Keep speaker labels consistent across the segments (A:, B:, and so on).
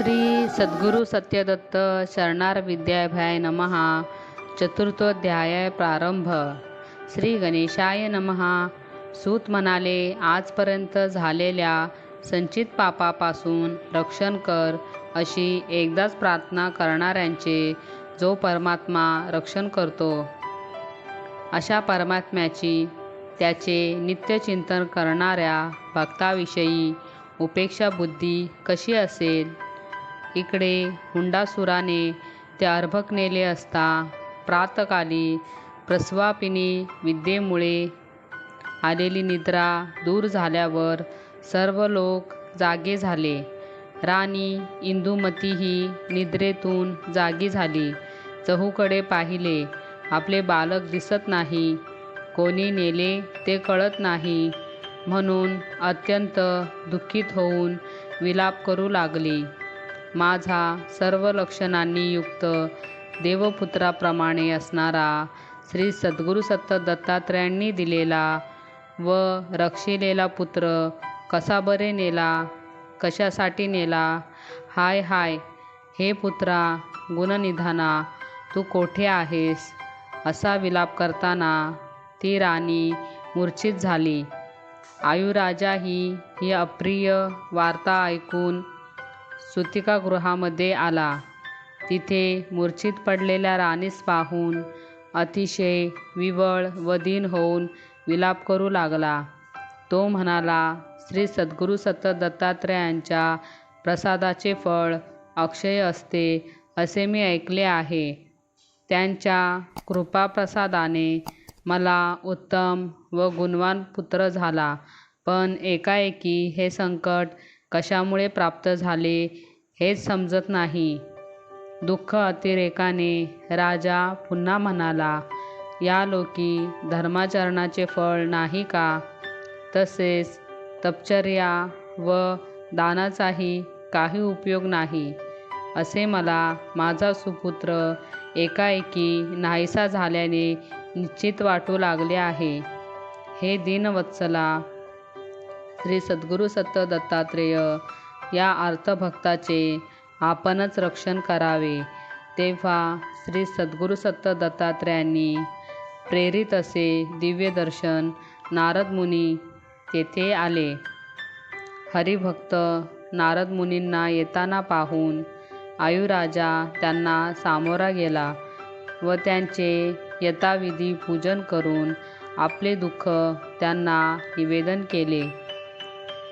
A: श्री सद्गुरु सत्यदत्त शरणार विद्याभ्याय नमहा चतुर्थोध्याय प्रारंभ. श्री गणेशाय नमहा सूत म्हणाले आजपर्यंत झालेल्या संचित पापापासून रक्षण कर अशी एकदाच प्रार्थना करणाऱ्यांचे जो परमात्मा रक्षण करतो अशा परमात्म्याची त्याचे नित्यचिंतन करणाऱ्या भक्ताविषयी उपेक्षा बुद्धी कशी असेल इकडे हुंडासुराने ते अर्भक नेले असता प्रातकाली प्रस्वापिनी विद्येमुळे आलेली निद्रा दूर झाल्यावर सर्व लोक जागे झाले. राणी इंदुमतीही निद्रेतून जागी झाली. चहूकडे पाहिले आपले बालक दिसत नाही. कोणी नेले ते कळत नाही. म्हणून अत्यंत दुःखित होऊन विलाप करू लागली. माझा सर्व लक्षणांनी युक्त देवपुत्राप्रमाणे असणारा श्री सद्गुरु सत्त दत्तात्रयांनी दिलेला व रक्षिलेला पुत्र कसा बरे नेला कशासाठी नेला? हाय हाय हे पुत्रा गुणनिधाना तू कोठे आहेस? असा विलाप करताना ती राणी मूर्छित झाली. आयुराजाही ही अप्रिय वार्ता ऐकून सुतिकागृहामध्ये आला. तिथे मूर्छित पडलेल्या राणीस पाहून अतिशय विवळ व दीन होऊन विलाप करू लागला. तो म्हणाला श्री सद्गुरु सत दत्तात्रयांच्या प्रसादाचे फळ अक्षय असते असे मी ऐकले आहे. त्यांच्या कृपाप्रसादाने मला उत्तम व गुणवान पुत्र झाला. पण एकाएकी हे संकट कशामुळे प्राप्त झाले हेच समजत नाही. दुःख अतिरेकाने राजा पुन्हा म्हणाला या लोकी धर्माचरणाचे फळ नाही का? तसेच तपचर्या व दानाचाही काही उपयोग नाही. असे मला माझा सुपुत्र एकाएकी नाहीसा झाल्याने निश्चित वाटू लागले आहे. हे दीनवत्सला श्री सद्गुरु सत्त दत्तात्रेय या अर्थभक्ताचे आपणच रक्षण करावे. तेव्हा श्री सद्गुरु सत्त दत्तात्रयांनी प्रेरित असे दिव्य दर्शन नारद मुनी तेथे आले. हरिभक्त नारद मुनींना येताना पाहून आयुराजा त्यांना सामोरा गेला व त्यांचे यथाविधी पूजन करून आपले दुःख त्यांना निवेदन केले.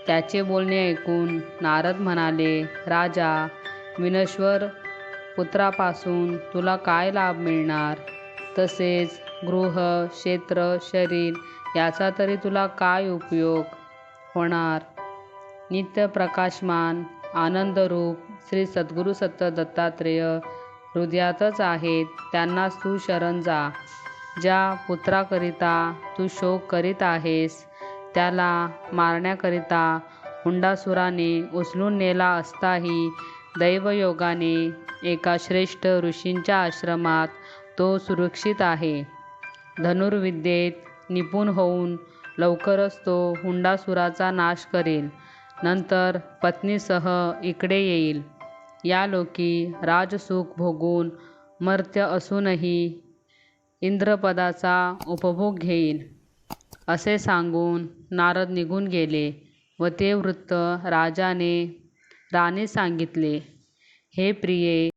A: त्याचे बोलणे ऐकून नारद म्हणाले राजा विनश्वर पुत्रापासून तुला काय लाभ मिळणार? तसेच गृह क्षेत्र शरीर याचा तरी तुला काय उपयोग होणार? नित्य प्रकाशमान आनंदरूप श्री सद्गुरु सत्त दत्तात्रेय हृदयातच आहेत. त्यांना तू शरण जा. ज्या पुत्राकरिता तू शोक करीत आहेस त्याला मारण्याकरिता हुंडासुराने उचलून नेला असताही दैवयोगाने एका श्रेष्ठ ऋषींच्या आश्रमात तो सुरक्षित आहे. धनुर्विद्येत निपुण होऊन लवकरच तो हुंडासुराचा नाश करेल. नंतर पत्नीसह इकडे येईल. या लोकी राजसुख भोगून मर्त्य असूनही इंद्रपदाचा उपभोग घेईल असे सांगून नारद निघून गेले व ते वृत्त राजाने राणीस सांगितले हे प्रिये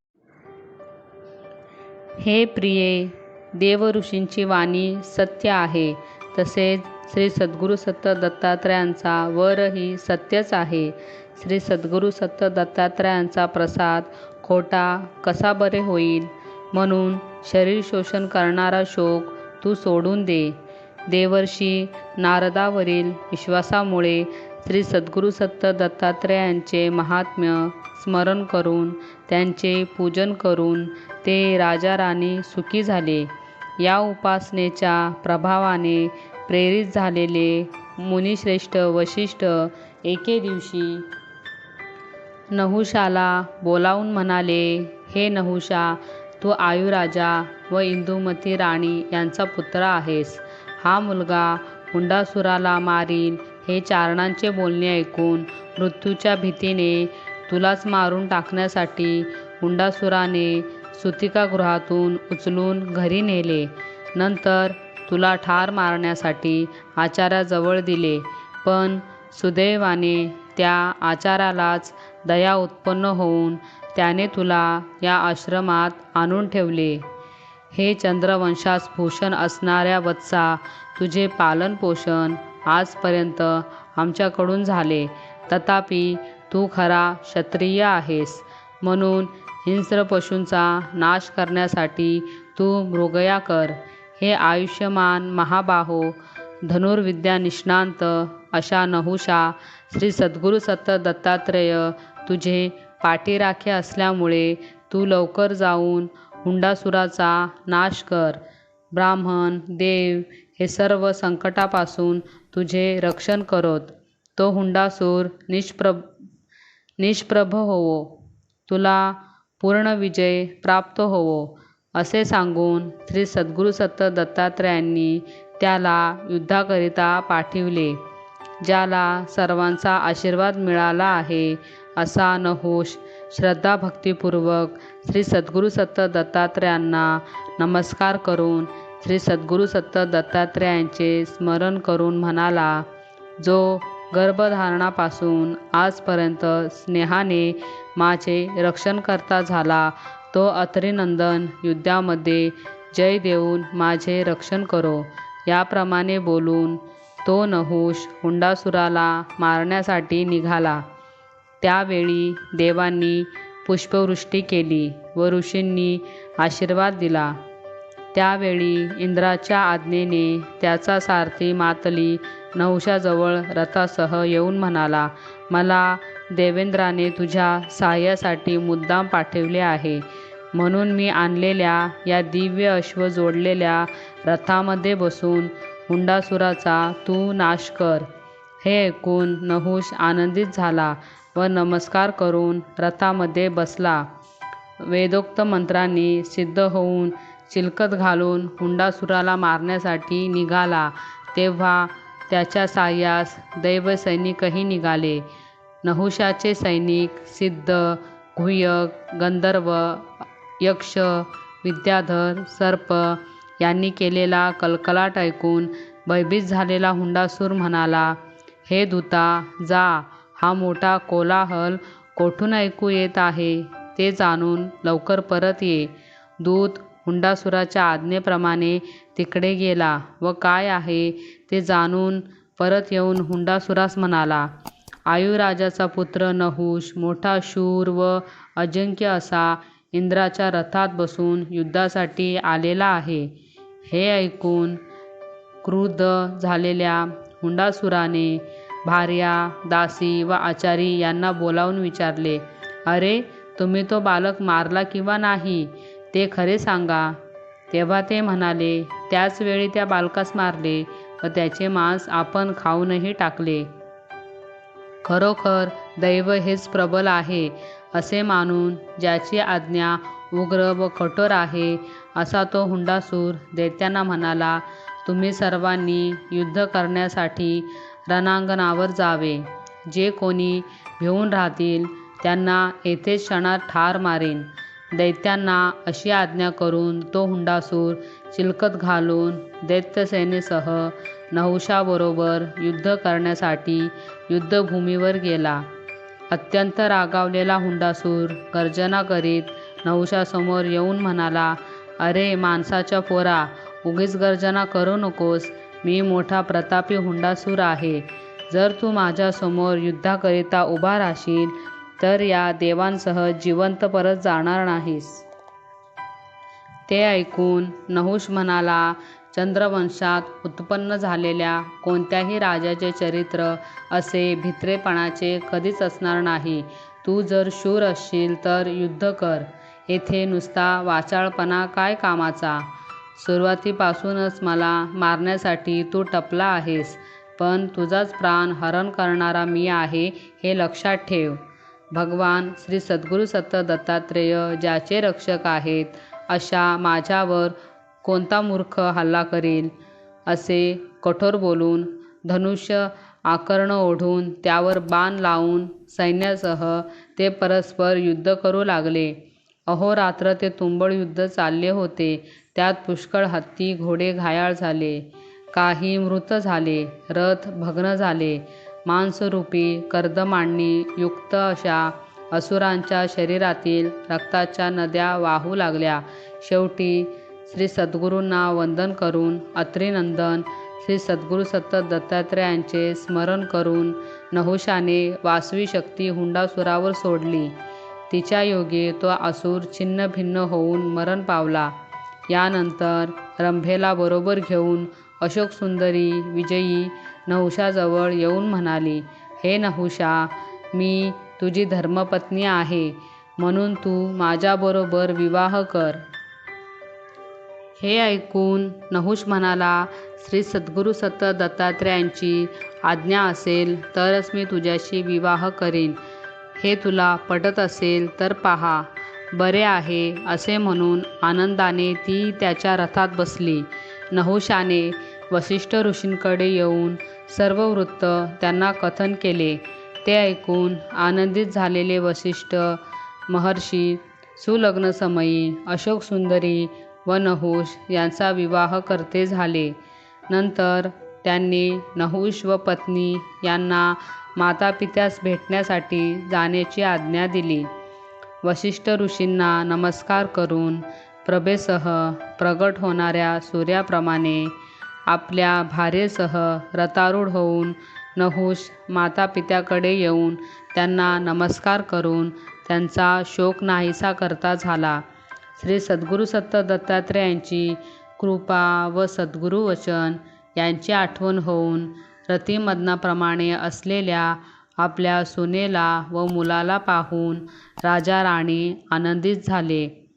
A: हे प्रिये देवऋषींची वाणी सत्य आहे. तसेच श्री सद्गुरु सत्त दत्तात्रयांचा वरही सत्यच आहे. श्री सद्गुरु सत्त दत्तात्रयांचा प्रसाद खोटा कसा बरे होईल? म्हणून शरीर शोषण करणारा शोक तू सोडून दे. देवर्षी नारदावरील विश्वासामुळे श्री सद्गुरु सत्त दत्तात्रयांचे महात्म्य स्मरण करून त्यांचे पूजन करून ते राजा राणी सुखी झाले. या उपासनेच्या प्रभावाने प्रेरित झालेले मुनिश्रेष्ठ वशिष्ठ एके दिवशी नहुषाला बोलावून म्हणाले हे नहुषा तू आयुराजा व इंदुमती राणी यांचा पुत्र आहेस. हा मुलगा हुंडासुराला मारील हे चारणांचे बोलणे ऐकून मृत्यूच्या भीतीने तुलाच मारून टाकण्यासाठी हुंडासुराने सुतिकागृहातून उचलून घरी नेले. नंतर तुला ठार मारण्यासाठी आचाराजवळ दिले. पण सुदैवाने त्या आचारालाच दया उत्पन्न होऊन त्याने तुला या आश्रमात आणून ठेवले. हे चंद्रवंशास भूषण असणाऱ्या वत्सा तुझे पालनपोषण आजपर्यंत आमच्याकडून झाले. तथापि तू खरा क्षत्रिय आहेस. म्हणून हिंस्र पशूंचा नाश करण्यासाठी तू मृगया कर. हे आयुष्यमान महाबाहो धनुर्विद्या निष्णांत अशा नहुषा श्री सद्गुरू सत्त दत्तात्रेय तुझे पाठीराखे असल्यामुळे तू लवकर जाऊन हुंडासुराचा नाश कर. ब्राह्मण देव हे सर्व संकटापासून तुझे रक्षण करोत. तो हुंडासूर निष्प्रभ निष्प्रभ होवो. तुला पूर्ण विजय प्राप्त होवो असे सांगून श्री सद्गुरू सत्त दत्तात्रयांनी त्याला युद्धाकरिता पाठविले ज्याला सर्वांचा आशीर्वाद मिळाला आहे असा नहुष श्रद्धाभक्तीपूर्वक श्री सद्गुरू सत्त दत्तात्रयांना नमस्कार करून श्री सद्गुरू सत्त दत्तात्रेयांचे स्मरण करून म्हणाला जो गर्भधारणापासून आजपर्यंत स्नेहाने माझे रक्षणकर्ता झाला तो अत्रिनंदन युद्धामध्ये जय देऊन माझे रक्षण करो. याप्रमाणे बोलून तो नहुष हुंडासुराला मारण्यासाठी निघाला. त्यावेळी देवांनी पुष्पवृष्टी केली व ऋषींनी आशीर्वाद दिला. त्यावेळी इंद्राच्या आज्ञेने त्याचा सारथी मातली नहुषाजवळ रथासह येऊन म्हणाला मला देवेंद्राने तुझ्या सहाय्यासाठी मुद्दाम पाठविले आहे. म्हणून मी आणलेल्या या दिव्य अश्व जोडलेल्या रथामध्ये बसून हुंडासुराचा तू नाश कर. हे ऐकून नहुष आनंदित झाला व नमस्कार करून रथामध्ये बसला. वेदोक्त मंत्रांनी सिद्ध होऊन चिलखत घालून हुंडासुराला मारण्यासाठी निघाला. तेव्हा त्याच्या साह्यास दैवसैनिकही निघाले. नहुषाचे सैनिक सिद्ध गुह्यक गंधर्व यक्ष विद्याधर सर्प यांनी केलेला कलकलाट ऐकून भयभीत झालेला हुंडासूर म्हणाला हे दूता जा. हा मोठा कोलाहल कोठून ऐकू येत आहे ते जाणून लवकर परत ये. दूत हुंडासुराच्या आज्ञेप्रमाणे तिकडे गेला व काय आहे ते जाणून परत येऊन हुंडासुरास म्हणाला आयुराजाचा पुत्र नहुष मोठा शूर व अजिंक्य असा इंद्राच्या रथात बसून युद्धासाठी आलेला आहे. हे ऐकून क्रुद्ध झालेल्या हुंडासुराने भार्या दासी व आचारी यांना बोलावून विचारले अरे तुम्ही तो बालक मारला किंवा नाही ते खरे सांगा. तेव्हा ते म्हणाले त्याच वेळी त्या बालकास मारले व त्याचे मांस आपण खाऊनही टाकले. खरोखर दैव हेच प्रबल आहे असे मानून ज्याची आज्ञा उग्र व कठोर आहे असा तो हुंडासूर देत्यांना म्हणाला तुम्ही सर्वांनी युद्ध करण्यासाठी रणांगणावर जावे. जे कोणी भिवून राहतील त्यांना येथेच क्षणात ठार मारेन. दैत्यांना अशी आज्ञा करून तो हुंडासूर चिलखत घालून दैत्यसेनेसह नहुषाबरोबर युद्ध करण्यासाठी युद्धभूमीवर गेला. अत्यंत रागावलेला हुंडासूर गर्जना करीत नहुषासमोर येऊन म्हणाला अरे माणसाच्या पोरा उगीच गर्जना करू नकोस. मी मोठा प्रतापी हुंडासूर आहे. जर तू माझ्यासमोर युद्धाकरिता उभा राहशील तर या देवांसह जिवंत परत जाणार नाहीस. ते ऐकून नहुष म्हणाला चंद्रवंशात उत्पन्न झालेल्या कोणत्याही राजाचे चरित्र असे भित्रेपणाचे कधीच असणार नाही. तू जर शूर असशील तर युद्ध कर. येथे नुसता वाचाळपणा काय कामाचा? सुरुवातीपासूनच मला मारण्यासाठी तू टपला आहेस पण तुझाच प्राण हरण करणारा मी आहे हे लक्षात ठेव भगवान श्री सद्गुरू सत्त दत्तात्रेय ज्याचे रक्षक आहेत अशा माझ्यावर कोणता मूर्ख हल्ला करील असे कठोर बोलून धनुष्य आकर्ण ओढून त्यावर बाण लावून सैन्यासह ते परस्पर युद्ध करू लागले. अहोरात्र ते तुंबळ युद्ध चालले होते. त्यात पुष्कळ हत्ती, घोडे घायाळ झाले. काही मृत झाले. रथ भग्न झाले. मांसरूपी कर्दमांनी युक्त अशा असुरांच्या शरीरातील रक्ताच्या नद्या वाहू लागल्या. शेवटी श्री सद्गुरूंना वंदन करून अत्रिनंदन श्री सद्गुरू सतत दत्तात्रेयांचे स्मरण करून नहुषाने वासवी शक्ती हुंडासुरावर सोडली. तिच्या योगे तो असुर छिन्नभिन्न होऊन मरण पावला. यानंतर रंभेला बरोबर घेऊन अशोक सुंदरी विजयी नहुषाजवळ येऊन म्हणाली, हे नहुषा, मी तुझी धर्मपत्नी आहे, म्हणून तू माझ्याबरोबर विवाह कर. हे ऐकून नहुष म्हणाला, श्री सद्गुरूसत्त दत्तात्रेयांची आज्ञा असेल तरच मी तुझ्याशी विवाह करीन. हे तुला पटत असेल तर पहा. बरे आहे, असे म्हणून आनंदाने ती त्याच्या रथात बसली. नहुशाने वसिष्ठ ऋषींकडे येऊन सर्व वृत्त त्यांना कथन केले. ते ऐकून आनंदित झालेले वसिष्ठ महर्षी सुलग्नसमयी अशोकसुंदरी व नहुष यांचा विवाह करते झाले. नंतर त्यांनी नहुष व पत्नी यांना मातापित्यास भेटण्यासाठी जाण्याची आज्ञा दिली. वशिष्ठ ऋषींना नमस्कार करून प्रभेसह प्रगट होणाऱ्या सूर्याप्रमाणे आपल्या भार्येसह रतारूढ होऊन नहुष मातापित्याकडे येऊन त्यांना नमस्कार करून त्यांचा शोक नाहीसा करता झाला. श्री सद्गुरूसत्त दत्तात्रेयांची कृपा व सद्गुरुवचन यांची आठवण होऊन रतिमदनाप्रमाणे असलेल्या आपल्या सुनेला व मुलाला पाहून राजा-राणी आनंदित झाले.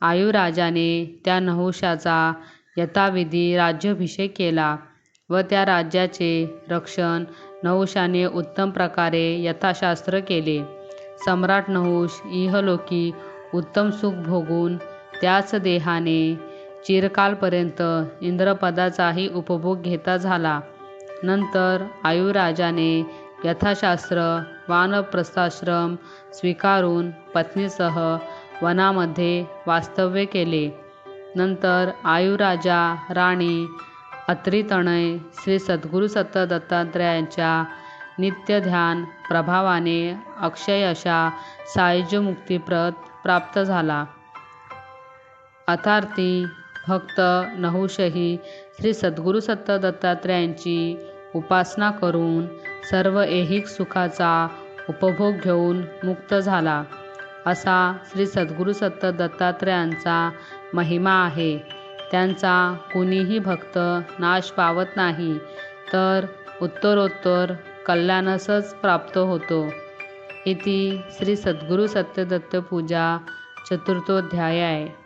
A: आयुराजाने त्या नहुषाचा यथाविधी राज्याभिषेक केला व त्या राज्याचे रक्षण नहुषाने उत्तम प्रकारे यथाशास्त्र केले. सम्राट नहुष इहलोकी उत्तम सुख भोगून त्याच देहाने चिरकालपर्यंत इंद्रपदाचाही उपभोग घेता झाला. नंतर आयुराजाने यथाशास्त्र वानप्रस्थाश्रम स्वीकारून पत्नीसह वनामध्ये वास्तव्य केले. नंतर आयुराजा राणी अत्रितणय श्री सद्गुरूसत्त दत्तात्रयांच्या नित्यध्यान प्रभावाने अक्षय अशा सायुज्यमुक्तिपद प्राप्त झाला. अथार्थी भक्त नहुषही श्री सद्गुरूसत्त दत्तात्रयांची उपासना करून सर्व ऐहिक सुखाचा उपभोग घेऊन मुक्त झाला. असा श्री सद्गुरूसत्त दत्तात्रयांचा महिमा आहे. त्यांचा कुणीही भक्त नाश पावत नाही, तर उत्तरोत्तर कल्याणसच प्राप्त होतो. इति श्री सद्गुरू सत्यदत्त पूजा चतुर्थोध्याय आहे